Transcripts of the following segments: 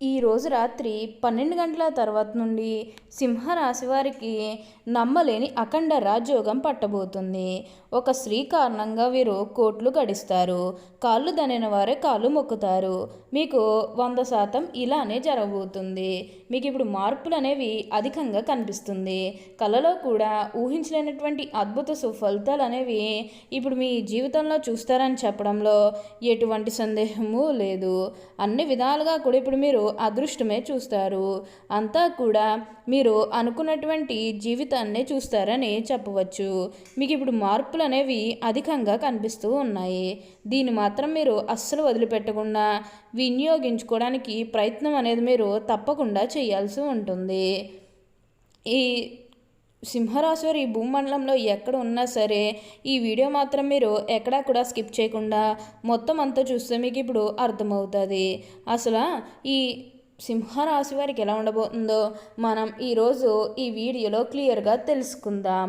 ఈ రోజు రాత్రి పన్నెండు గంటల తర్వాత నుండి సింహరాశి వారికి నమ్మలేని అఖండ రాజయోగం పట్టబోతుంది. ఒక స్త్రీ కారణంగా వీరు కోట్లు గడిస్తారు. కాళ్ళు దనిన వారే కాళ్ళు మొక్కుతారు. మీకు వంద శాతం ఇలానే జరగబోతుంది. మీకు ఇప్పుడు మార్పులు అనేవి అధికంగా కనిపిస్తుంది. కళలో కూడా ఊహించలేనటువంటి అద్భుత సుఫలితాలు అనేవి ఇప్పుడు మీ జీవితంలో చూస్తారని చెప్పడంలో ఎటువంటి సందేహము లేదు. అన్ని విధాలుగా కూడా ఇప్పుడు మీరు అదృష్టమే చూస్తారు. అంతా కూడా మీరు అనుకున్నటువంటి జీవితాన్నే చూస్తారని చెప్పవచ్చు. మీకు ఇప్పుడు మార్పులు అనేవి అధికంగా కనిపిస్తూ ఉన్నాయి. దీన్ని మాత్రం మీరు అస్సలు వదిలిపెట్టకుండా వినియోగించుకోవడానికి ప్రయత్నం అనేది మీరు తప్పకుండా చేయాల్సి ఉంటుంది. ఈ సింహరాశివారు ఈ భూమండలంలో ఎక్కడ ఉన్నా సరే ఈ వీడియో మాత్రం మీరు ఎక్కడా కూడా స్కిప్ చేయకుండా మొత్తం అంతా చూస్తే మీకు ఇప్పుడు అర్థమవుతుంది. అసలు ఈ సింహరాశి వారికి ఎలా ఉండబోతుందో మనం ఈరోజు ఈ వీడియోలో క్లియర్గా తెలుసుకుందాం.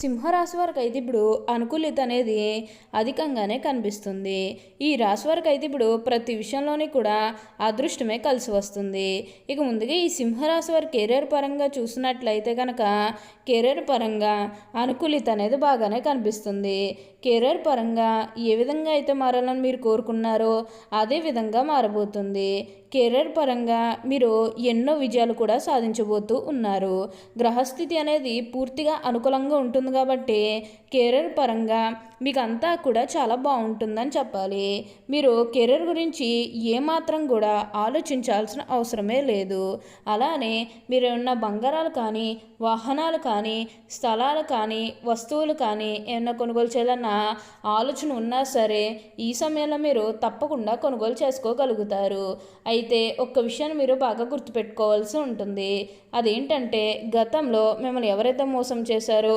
సింహరాశి వారికి అయితే ఇప్పుడు అనుకూలిత అనేది అధికంగానే కనిపిస్తుంది. ఈ రాశి వారికి అయితే ఇప్పుడు ప్రతి విషయంలోని కూడా అదృష్టమే కలిసి వస్తుంది. ఇక ముందుగా ఈ సింహరాశి వారి కెరీర్ పరంగా చూసినట్లయితే కనుక కెరీర్ పరంగా అనుకూలిత అనేది బాగానే కనిపిస్తుంది. కెరీర్ పరంగా ఏ విధంగా అయితే మారాలని మీరు కోరుకున్నారో అదే విధంగా మారబోతుంది. కెరీర్ పరంగా మీరు ఎన్నో విజయాలు కూడా సాధించబోతూ ఉన్నారు. గ్రహస్థితి అనేది పూర్తిగా అనుకూలంగా ఉంటుంది కాబట్టి కెరీర్ పరంగా మీకు అంతా కూడా చాలా బాగుంటుందని చెప్పాలి. మీరు కెరీర్ గురించి ఏమాత్రం కూడా ఆలోచించాల్సిన అవసరమే లేదు. అలానే మీరు ఉన్న బంగారాలు కానీ వాహనాలు కానీ స్థలాలు కానీ వస్తువులు కానీ ఏమన్నా కొనుగోలు చేయాలన్న ఆలోచన ఉన్నా సరే ఈ సమయంలో మీరు తప్పకుండా కొనుగోలు చేసుకోగలుగుతారు. అయితే ఒక్క విషయాన్ని మీరు బాగా గుర్తుపెట్టుకోవాల్సి ఉంటుంది. అదేంటంటే గతంలో మిమ్మల్ని ఎవరైతే మోసం చేశారో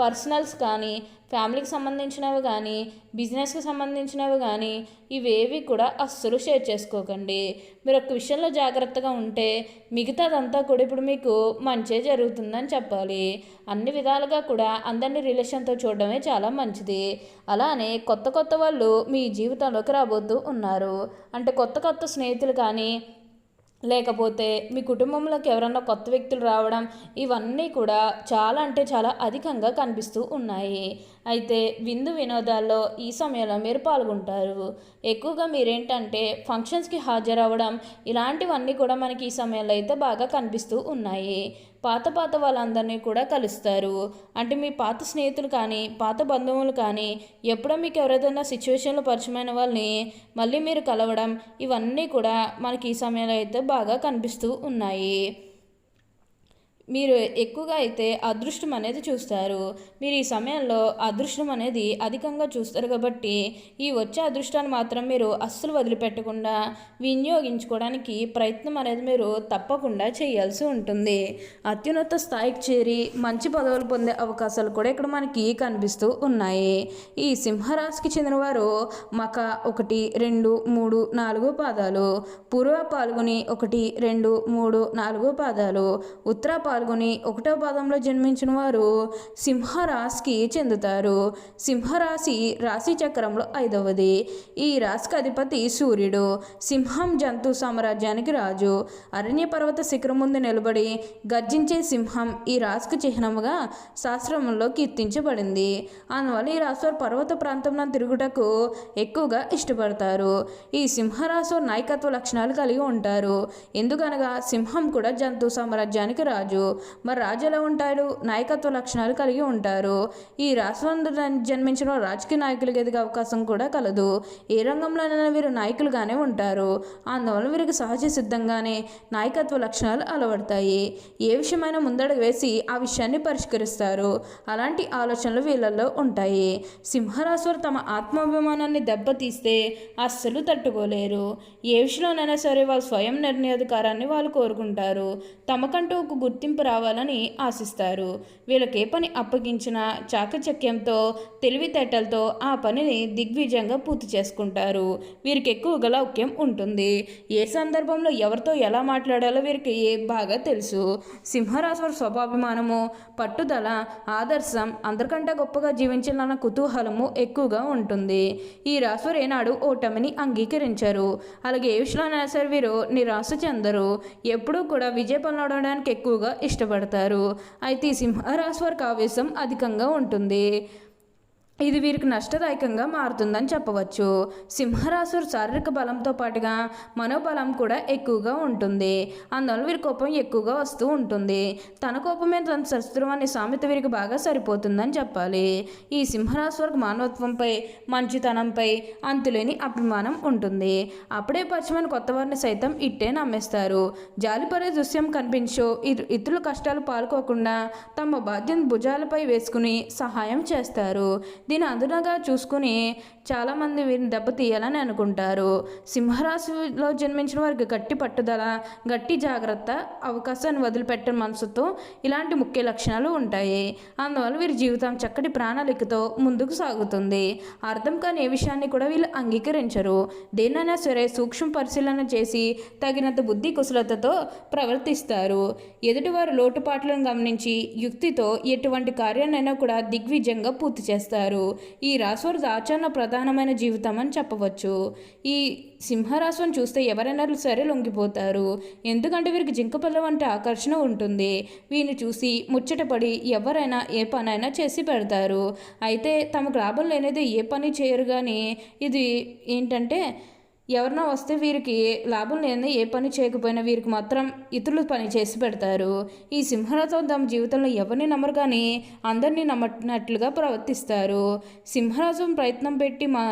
పర్సనల్స్ కానీ ఫ్యామిలీకి సంబంధించినవి కానీ బిజినెస్కి సంబంధించినవి కానీ ఇవేవి కూడా అస్సలు షేర్ చేసుకోకండి. మీరు ఒక విషయంలో జాగ్రత్తగా ఉంటే మిగతాదంతా కూడా ఇప్పుడు మీకు మంచే జరుగుతుందని చెప్పాలి. అన్ని విధాలుగా కూడా అందరినీ రిలేషన్తో చూడడమే చాలా మంచిది. అలానే కొత్త కొత్త వాళ్ళు మీ జీవితంలోకి రాబోతూ ఉన్నారు. అంటే కొత్త కొత్త స్నేహితులు కానీ లేకపోతే మీ కుటుంబంలోకి ఎవరన్నా కొత్త వ్యక్తులు రావడం ఇవన్నీ కూడా చాలా అంటే చాలా అధికంగా కనిపిస్తూ ఉన్నాయి. అయితే విందు వినోదాల్లో ఈ సమయంలో మీరు పాల్గొంటారు. ఎక్కువగా మీరేంటంటే ఫంక్షన్స్కి హాజరవ్వడం ఇలాంటివన్నీ కూడా మనకి ఈ సమయంలో అయితే బాగా కనిపిస్తూ ఉన్నాయి. పాత పాత వాళ్ళందరినీ కూడా కలుస్తారు. అంటే మీ పాత స్నేహితులు కానీ పాత బంధువులు కానీ ఎప్పుడో మీకు ఎవరైనా సిచ్యువేషన్లో పరిచయమైన వాళ్ళని మళ్ళీ మీరు కలవడం ఇవన్నీ కూడా మనకి ఈ సమయంలో అయితే బాగా కనిపిస్తూ ఉన్నాయి. మీరు ఎక్కువగా అయితే అదృష్టం అనేది చూస్తారు. మీరు ఈ సమయంలో అదృష్టం అనేది అధికంగా చూస్తారు కాబట్టి ఈ వచ్చే అదృష్టాన్ని మాత్రం మీరు అస్సలు వదిలిపెట్టకుండా వినియోగించుకోవడానికి ప్రయత్నం అనేది మీరు తప్పకుండా చేయాల్సి ఉంటుంది. అత్యున్నత స్థాయికి చేరి మంచి పదవులు పొందే అవకాశాలు కూడా ఇక్కడ మనకి కనిపిస్తూ ఉన్నాయి. ఈ సింహరాశికి చెందినవారు మక ఒకటి రెండు మూడు నాలుగు పాదాలు పూర్వ పాల్గొని ఒకటి రెండు మూడు నాలుగు పాదాలు ఉత్తర పాల్గొని పాల్గొని ఒకటో పాదంలో జన్మించిన వారు సింహరాశికి చెందుతారు. సింహరాశి రాశి చక్రంలో ఐదవది. ఈ రాశికి అధిపతి సూర్యుడు. సింహం జంతు సామ్రాజ్యానికి రాజు. అరణ్య పర్వత శిఖరం ముందు నిలబడి గర్జించే సింహం ఈ రాశికి చిహ్నముగా శాస్త్రంలో కీర్తించబడింది. అందువల్ల ఈ రాశి పర్వత ప్రాంతంలో తిరుగుటకు ఎక్కువగా ఇష్టపడతారు. ఈ సింహరాశి నాయకత్వ లక్షణాలు కలిగి ఉంటారు. ఎందుకనగా సింహం కూడా జంతు సామ్రాజ్యానికి రాజు. మరి రాజు ఎలా ఉంటాడు నాయకత్వ లక్షణాలు కలిగి ఉంటారు. ఈ రాష్ట్రంలో జన్మించిన రాజకీయ నాయకులుగా ఎదిగే అవకాశం కూడా కలదు. ఏ రంగంలోనైనా వీరు నాయకులుగానే ఉంటారు. అందువల్ల వీరికి సహజ సిద్ధంగానే నాయకత్వ లక్షణాలు అలవడతాయి. ఏ విషయమైనా ముందడుగు వేసి ఆ విషయాన్ని పరిష్కరిస్తారు. అలాంటి ఆలోచనలు వీళ్ళల్లో ఉంటాయి. సింహరాశులు వారు తమ ఆత్మాభిమానాన్ని దెబ్బతీస్తే అస్సలు తట్టుకోలేరు. ఏ విషయంలోనైనా సరే వాళ్ళు స్వయం నిర్ణయాధికారాన్ని వాళ్ళు కోరుకుంటారు. తమకంటూ ఒక గుర్తింపు రావాలని ఆశిస్తారు. వీళ్ళకే పని అప్పగించిన చాకచక్యంతో తెలివితేటలతో ఆ పనిని దిగ్విజయంగా పూర్తి చేసుకుంటారు. వీరికి ఎక్కువగా లౌక్యం ఉంటుంది. ఏ సందర్భంలో ఎవరితో ఎలా మాట్లాడాలో వీరికి బాగా తెలుసు. సింహరాశి స్వభాభిమానము పట్టుదల ఆదర్శం అందరికంటే గొప్పగా జీవించాలన్న కుతూహలము ఎక్కువగా ఉంటుంది. ఈ రాశివారు ఏనాడు ఓటమిని అంగీకరించారు. అలాగే ఏ విషయంలో సరే వీరు నిరాశ చెందరు. ఎప్పుడూ కూడా విజయ పనులు ఎక్కువగా ఇష్టపడతారు. అయితే ఈ సింహరాశి వారికి ఆవేశం అధికంగా ఉంటుంది. ఇది వీరికి నష్టదాయకంగా మారుతుందని చెప్పవచ్చు. సింహరాశురు శారీరక బలంతో పాటుగా మనోబలం కూడా ఎక్కువగా ఉంటుంది. అందువల్ల వీరి కోపం ఎక్కువగా వస్తూ ఉంటుంది. తన కోపమే తన శత్రువు అనే సామెత వీరికి బాగా సరిపోతుందని చెప్పాలి. ఈ సింహరాశి వారికి మానవత్వంపై మంచితనంపై అంతులేని అభిమానం ఉంటుంది. అప్పుడే పరిచయమైన కొత్త వారిని సైతం ఇట్టే నమ్మేస్తారు. జాలిపడే దృశ్యం కనిపించో ఇతరుల కష్టాలు పాల్కోకుండా తమ బాధ్యత భుజాలపై వేసుకుని సహాయం చేస్తారు. దీని అదునగా చూసుకుని చాలామంది వీరిని దెబ్బతీయాలని అనుకుంటారు. సింహరాశిలో జన్మించిన వారికి గట్టి పట్టుదల గట్టి జాగ్రత్త అవకాశాన్ని వదిలిపెట్టని మనసుతో ఇలాంటి ముఖ్య లక్షణాలు ఉంటాయి. అందువల్ల వీరి జీవితం చక్కటి ప్రణాళికతో ముందుకు సాగుతుంది. అర్థం కాని ఏ విషయాన్ని కూడా వీళ్ళు అంగీకరించరు. దేనైనా సరే సూక్ష్మ పరిశీలన చేసి తగినంత బుద్ధి కుశలతతో ప్రవర్తిస్తారు. ఎదుటివారు లోటుపాట్లను గమనించి యుక్తితో ఎటువంటి కార్యాన్నైనా కూడా దిగ్విజయంగా పూర్తి చేస్తారు. ఈ రాశివారి ఆచరణ ప్రధానమైన జీవితం అని చెప్పవచ్చు. ఈ సింహరాశిని చూస్తే ఎవరైనా సరే లొంగిపోతారు. ఎందుకంటే వీరికి జింకపిల్ల వంటి ఆకర్షణ ఉంటుంది. వీరిని చూసి ముచ్చటపడి ఎవరైనా ఏ పనైనా చేసి పెడతారు. అయితే తమకు లాభం లేనిదే ఏ పని చేయరు కానీ ఇది ఏంటంటే ఎవరన్నా వస్తే వీరికి లాభం లేని ఏ పని చేయకపోయినా వీరికి మాత్రం ఇతరులు పని చేసి పెడతారు. ఈ సింహరాజం తమ జీవితంలో ఎవరిని నమ్మరు కానీ అందరినీ నమ్మట్టినట్లుగా ప్రవర్తిస్తారు. సింహరాజం ప్రయత్నం పెట్టి మా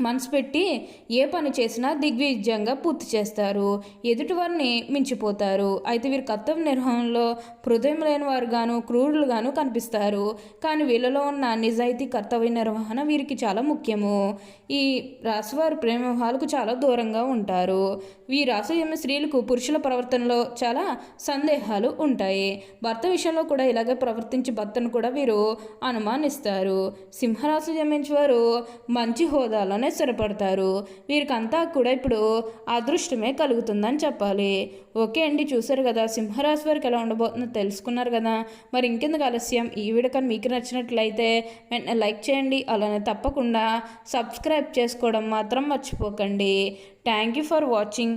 మనసు పెట్టి ఏ పని చేసినా దిగ్విజయంగా పూర్తి చేస్తారు. ఎదుటివారిని మించిపోతారు. అయితే వీరు కర్తవ్య నిర్వహణలో హృదయం లేని వారుగాను క్రూరులుగాను కనిపిస్తారు. కానీ వీళ్ళలో ఉన్న నిజాయితీ కర్తవ్య నిర్వహణ వీరికి చాలా ముఖ్యము. ఈ రాశివారు ప్రేమ వ్యవహారాలకు చాలా దూరంగా ఉంటారు. ఈ రాశి స్త్రీలకు పురుషుల ప్రవర్తనలో చాలా సందేహాలు ఉంటాయి. భర్త విషయంలో కూడా ఇలాగే ప్రవర్తించి భర్తను కూడా వీరు అనుమానిస్తారు. సింహరాశి జమించి వారు మంచి హోదాలోనే స్థిరపడతారు వీరికంతా కూడా ఇప్పుడు అదృష్టమే కలుగుతుందని చెప్పాలి. ఓకే అండి చూసారు కదా సింహరాశి వారికి ఎలా ఉండబోతుందో తెలుసుకున్నారు కదా. మరి ఇంకెందుకు ఆలస్యం? ఈ వీడియో కానీ మీకు నచ్చినట్లయితే వెంటనే లైక్ చేయండి అలానే తప్పకుండా సబ్స్క్రైబ్ చేసుకోవడం మాత్రం మర్చిపోకండి. Thank you for watching.